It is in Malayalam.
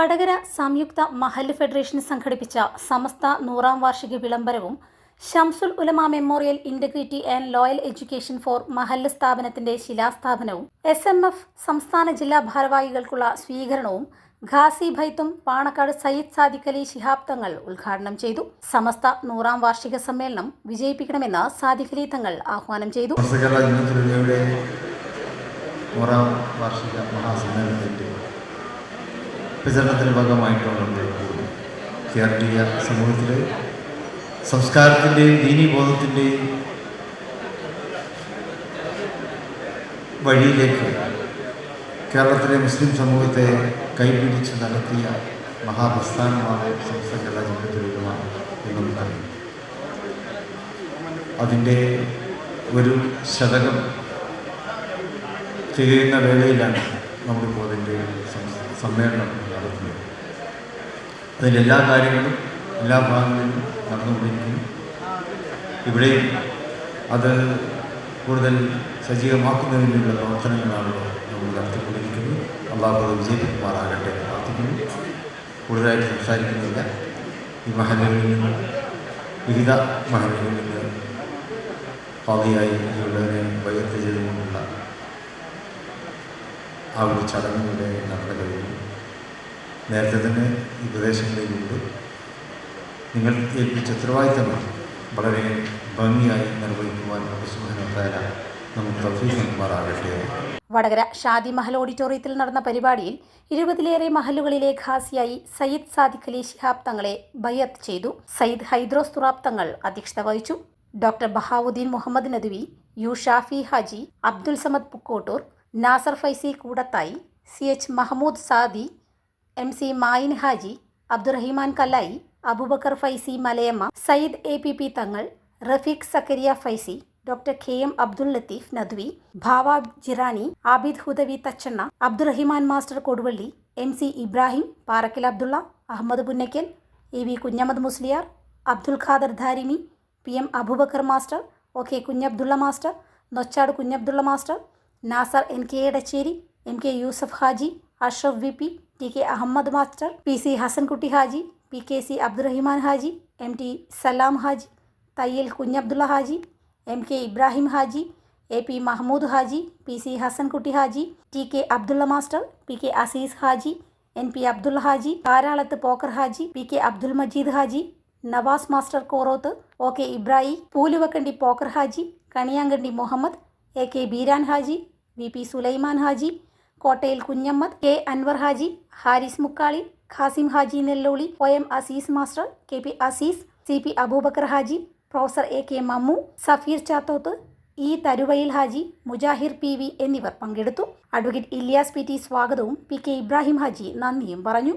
വടകര സംയുക്ത മഹല്ല് ഫെഡറേഷൻ സംഘടിപ്പിച്ച സമസ്ത നൂറാം വാർഷിക വിളംബരവും Shamsul Ulama memorial integrity and loyal education for മഹല്ല് സ്ഥാപനത്തിന്റെ ശിലാസ്ഥാപനവും എസ് എം എഫ് സംസ്ഥാന ജില്ലാ ഭാരവാഹികൾക്കുള്ള സ്വീകരണവും ഖാസി ഭൈത്തും പാണക്കാട് സയ്യിദ് സാദിഖലി ശിഹാബ് തങ്ങൾ ഉദ്ഘാടനം ചെയ്തു. സമസ്ത നൂറാം വാർഷിക സമ്മേളനം വിജയിപ്പിക്കണമെന്ന് സാദിഖലി തങ്ങൾ ആഹ്വാനം ചെയ്തു. നൂറാം വാർഷിക മഹാസമ്മേളനത്തിന്റെ പ്രചരണത്തിന് ഭാഗമായിട്ടുള്ള കേരളീയ സമൂഹത്തിലെ സംസ്കാരത്തിന്റെയും ദീനീബോധത്തിന്റെയും വഴിയിലേക്ക് കേരളത്തിലെ മുസ്ലിം സമൂഹത്തെ കൈപിടിച്ച് നടത്തിയ മഹാപ്രസ്ഥാനമാണ് സംസ്ഥ കേരള ജനത്തുലയുമാണ് എന്ന് നമുക്കറിയാം അതിന്റെ ഒരു ശതകം തികയുന്ന വേളയിലാണ് നമ്മളിപ്പോൾ അതിന്റെ സമ്മേളനം നടത്തുന്നത്. അതിന്റെ എല്ലാ കാര്യങ്ങളും എല്ലാ ഭാഗങ്ങളിലും നടന്നുകൊണ്ടിരിക്കുന്നു. ഇവിടെയും അത് കൂടുതൽ സജീവമാക്കുന്നതിനുള്ള പ്രവർത്തനങ്ങളാണല്ലോ നമ്മൾ നടത്തിക്കൊണ്ടിരിക്കുന്നത്. അള്ളാഹു വിജയകുമാറാകട്ടെ പ്രാർത്ഥിക്കുന്നു. കൂടുതലായിട്ട് സംസാരിക്കുന്നില്ല. ഈ മഹലുകളിൽ നിന്ന് വിവിധ മഹലുകളിൽ നിന്ന് പാതിയായി ഉള്ളവരെ വൈകത്ത് ചെയ്തുകൊണ്ടുള്ള ആ ഒരു ചടങ്ങിലൂടെ നടന്നു കഴിഞ്ഞു. നേരത്തെ തന്നെ ഈ പ്രദേശങ്ങളിലൂടെ നിങ്ങൾ ഏൽപ്പിച്ച ഉത്തരവാദിത്തങ്ങൾ വളരെ ഭംഗിയായി നിർവഹിക്കുവാൻ അഭിസംബോധന നമുക്ക് വടകര ഷാദി മഹൽ ഓഡിറ്റോറിയത്തിൽ നടന്ന പരിപാടിയിൽ ഇരുപതിലേറെ മഹലുകളിലെ ഖാസിയായി സയ്യിദ് സാദിഖ് അലി ശിഹാബ് തങ്ങളെ ബയ്യത്ത് ചെയ്തു. സയ്യിദ് ഹൈദ്രോസ് തുറാബ് തങ്ങൾ അധ്യക്ഷത വഹിച്ചു. Doctor Bahauddeen Muhammad Nadvi U Shafi Haji Abdul Samad Pookkottur Nasar Faizy Koodathai C H Mahmood Saadi M C Mayin Haji Abdurahiman Kallai Aboobacker Faizy Malayamma Sayyid A P P Thangal Rafeeq Zakariya Faizy doctor K M Abdul Latheef Nadvi Bava Jirani Abid Hudavi Thachanna Abdurahiman master Koduvally M C Ibrahim Parakkal Abdulla Ahammed Punnakkal A V Kunhammad Musliyar Abdul Khader Darimi P M Aboobacker master O K Kunhabdulla master Nochad Kunhabdulla master Nasar N K Edachery M K Yusuf Haji Ashraf V P T K Ahammed master P C Hasankutty Haji P K C Abdurahiman Haji M T Salam Haji Thayyil Kunhabdulla Haji M K Ibrahim Haji A P Mahmood Haji P C Hasankutty Haji T K Abdulla master P K Azeez Haji N P Abdulla Haji Karalath Pokker Haji P K Abdul Majeed Haji Navas master Koroth O K Ibrahim Poolavakkandi Pokker Haji Kaniyankandi Muhammad A K Beeran Haji V P Sulaiman Haji Kottayil Kunhammad K Anwar Haji Haris Mukkali Khasim Haji Nelloli O M Azeez master K P Azeez C P Aboobacker Haji professor A K Mammu Safeer Chathoth E Tharuvayil Haji Mujahir P V എന്നിവർ പങ്കെടുത്തു. അഡ്വക്കേറ്റ് ഇല്യാസ് പി ടി സ്വാഗതവും പി കെ ഇബ്രാഹിം ഹാജി നന്ദിയും പറഞ്ഞു.